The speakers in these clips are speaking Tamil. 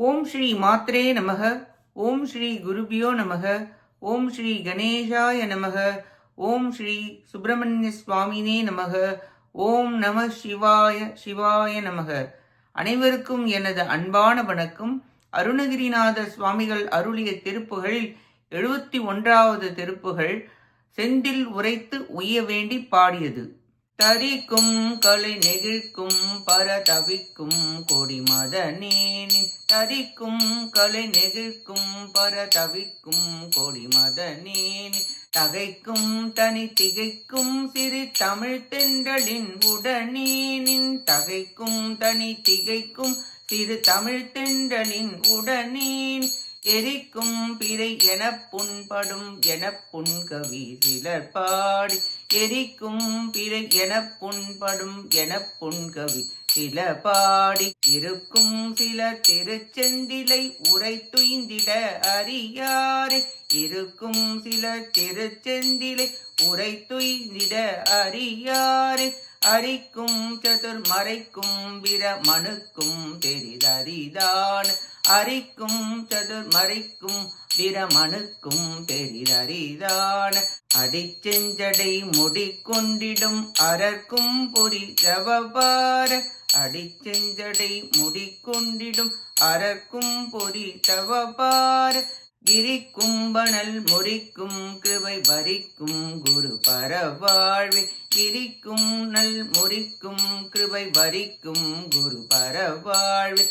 ஓம் ஸ்ரீ மாத்ரே நமக ஓம் ஸ்ரீ குருபியோ நமக ஓம் ஸ்ரீ கணேஷாய நமக ஓம் ஸ்ரீ சுப்பிரமணிய சுவாமினே நமக ஓம் நம சிவாய சிவாய நமக. அனைவருக்கும் எனது அன்பான வணக்கம். அருணகிரிநாதர் சுவாமிகள் அருளிய திருப்புகளில் எழுபத்தி ஒன்றாவது திருப்புகள் செந்தில் உரைத்து உய்ய வேண்டி பாடியது. தரிக்கும் கலை நெகிழ்க்கும் பர தவிக்கும் கொடி மதனேனின் தரிக்கும் கலை நெகிழ்க்கும் பர தவிக்கும் கொடி மதனேனின் தகைக்கும் தனி திகைக்கும் சிறு தமிழ் தென்றலின் உடனேனின் தகைக்கும் தனி திகைக்கும் சிறு தமிழ் தென்றலின் உடனேன் எரிக்கும் பிறை என புண்படும் என புன்கவி சிலர் பாடி. எரிக்கும் பிறை என புண்படும் என புன்கவி சில பாடி. இருக்கும் சில திருச்செந்திலை உரை துய்ந்திட அறியாரே. இருக்கும் சில திருச்செந்திலை உரை துய்ந்திட அறியாரே. அரிக்கும் சதுர் மறைக்கும் விர மனுக்கும் தெரிதறிதான் அரிக்கும் சதுர் மறைக்கும் விரமனுக்கும் அடிச்செஞ்சடை முடிக்கொண்டிடும் அரர்க்கும் பொறி தவபார அடிச்செஞ்சடை முடிக்கொண்டிடும் அரர்க்கும் பொறி தவபார கிரிக்கும்பனல் முறிக்கும் கிருவை வரிக்கும் குரு பரவாழ்வே. கிரிக்கும் நல் முறிக்கும் கிருபை வரிக்கும் குரு பரவாழ்வே.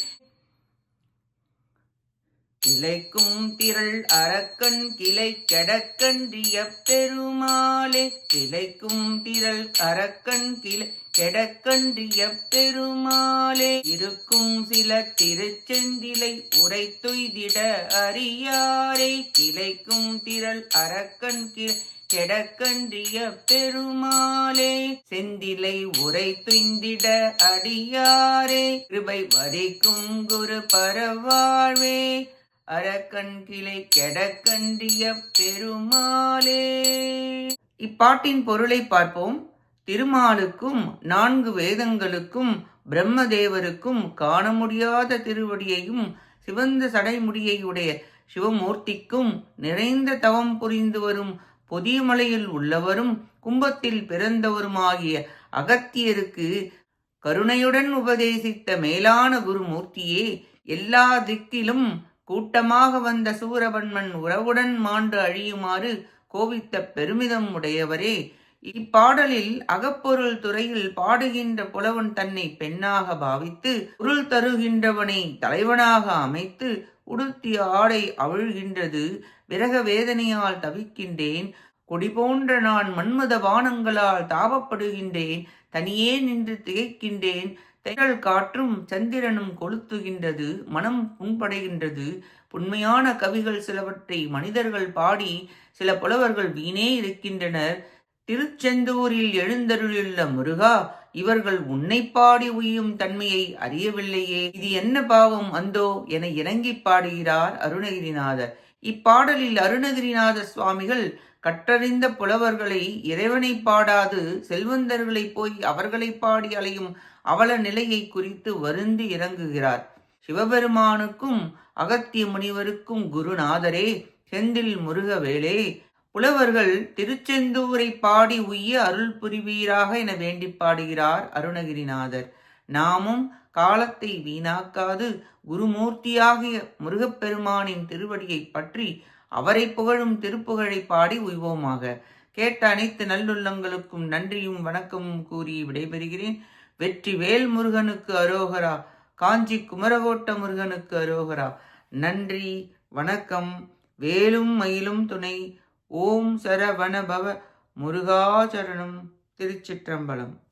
கிளைக்கும் திரள் அரக்கன் கிளை கெடக்கன்றிய பெருமாளே கிளைக்கும் திரள் அரக்கன் கிளை கெடக்கன்றிய பெருமாளே இருக்கும் சில திருச்செந்திலை உரைத்துய்திட அறியாரே. கிளைக்கும் திரள் அரக்கன் கிளை கெடக்கன்றிய பெருமாளே செந்திலை உரை துய்ந்திட அடியாரே. கிருபை வரைக்கும் குரு பரவாழ்வே. அரக்கன் கிளை கெடக்கன்றிய பெருமாளே. இப்பாட்டின் பொருளை பார்ப்போம். திருமாலுக்கும் நான்கு வேதங்களுக்கும் பிரம்மதேவருக்கும் காண முடியாத திருவடியையும் சிவந்த சடைமுடியையுடைய சிவமூர்த்திக்கும் நிறைந்த தவம் புரிந்து வரும் பொதியமலையில் உள்ளவரும் கும்பத்தில் பிறந்தவருமாகிய அகத்தியருக்கு கருணையுடன் உபதேசித்த மேலான குருமூர்த்தியே எல்லா திக்கிலும் கூட்டமாக வந்த சூரபன்மன் உறவுடன் மாண்டு அழியுமாறு கோவித்த பெருமிதம் உடையவரே இப்பாடலில் அகப்பொருள் துறையில் பாடுகின்ற புலவன் தன்னை பெண்ணாக பாவித்து பொருள் தருகின்றவனை தலைவனாக அமைத்து உடுத்திய ஆடை அவிழ்கின்றது விரக வேதனையால் தவிக்கின்றேன் கொடி போன்ற நான் மன்மத வானங்களால் தாபப்படுகின்றேன். தனியே நின்று திகைக்கின்றேன். தென்றல் காற்றும் சந்திரனும் கொளுத்துகின்றது. மனம் புண்படைகின்றது. புண்மையான கவிகள் சிலவற்றை மனிதர்கள் பாடி சில புலவர்கள் வீணே இருக்கின்றனர். திருச்செந்தூரில் எழுந்தருளுள்ள முருகா இவர்கள் உன்னை பாடி உய்யும் தன்மையை அறியவில்லையே. இது என்ன பாவம் அந்தோ என இறங்கி பாடுகிறார் அருணகிரிநாதர். இப்பாடலில் அருணகிரிநாத சுவாமிகள் கற்றறிந்த புலவர்களை இறைவனை பாடாது செல்வந்தர்களை போய் அவர்களை பாடி அலையும் அவல நிலையை குறித்து வருந்து இறங்குகிறார். சிவபெருமானுக்கும் அகத்திய முனிவருக்கும் குருநாதரே செந்தில் முருகவேளே புலவர்கள் திருச்செந்தூரை பாடி உய்ய அருள் புரிவீராக என வேண்டி பாடுகிறார் அருணகிரிநாதர். நாமும் காலத்தை வீணாக்காது குருமூர்த்தியாகிய முருகப்பெருமானின் திருவடியை பற்றி அவரை புகழும் திருப்புகழை பாடி உய்வோமாக. கேட்ட அனைத்து நல்லுள்ளங்களுக்கும் நன்றியும் வணக்கமும் கூறி விடைபெறுகிறேன். வெற்றி வேல் முருகனுக்கு அரோகரா காஞ்சி குமரகோட்ட முருகனுக்கு அரோகரா. நன்றி வணக்கம். வேலும் மயிலும் துணை. ஓம் சரவண பவ முருகாச்சரணம் திருச்சிற்றம்பலம்.